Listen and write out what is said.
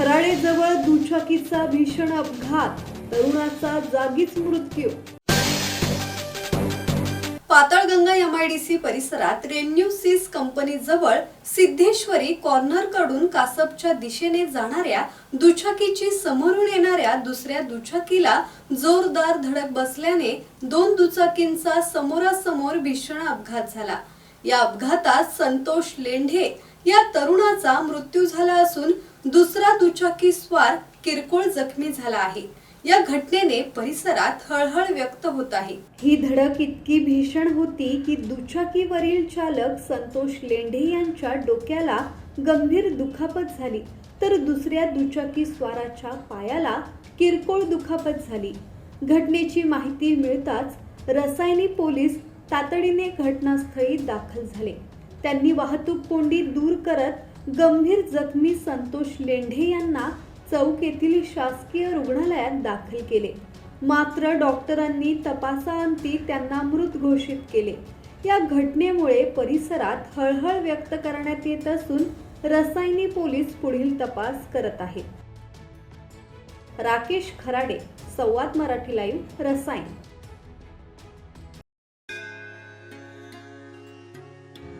खराळेजवळ दुचाकीचा भीषण अपघात. तरुणाचा जागीच मृत्यू. पाताळगंगा एमआयडीसी परिसरात रेन्यू सीस कंपनी जवळ सिद्धेश्वरी कॉर्नरकडून कासपच्या दिशेने जाणाऱ्या दुचाकीची समोरून येणाऱ्या दुसऱ्या दुचाकीला जोरदार धडक बसल्याने दोन दुचाकींचा समोरासमोर भीषण अपघात झाला. या अपघातात संतोष लेंढे या तरुणाचा मृत्यू झाला असून दुसरा दुचाकी स्वार किरकोळ जखमी झाला आहे. या घटनेने परिसरात हळहळ व्यक्त होत आहे. ही धडक इतकी भीषण होती की दुचाकीवरील चालक संतोष लेंढे यांच्या डोक्याला गंभीर दुखापत झाली तर दुसऱ्या दुचाकी स्वाराच्या पायाला किरकोळ दुखापत झाली. घटनेची माहिती मिळताच रसायनी पोलीस तातडीने घटनास्थळी दाखल झाले. त्यांनी वाहतूक कोंडी दूर करत गंभीर जखमी संतोष लेंढे यांना चौक येथील शासकीय रुग्णालयात दाखल केले. मात्र डॉक्टरांनी तपासाअंती त्यांना मृत घोषित केले. या घटनेमुळे परिसरात हळहळ व्यक्त करण्यात येत असून रसायनी पोलीस पुढील तपास करत आहेत. राकेश खराडे संवाद मराठी लाईव्ह रसायन.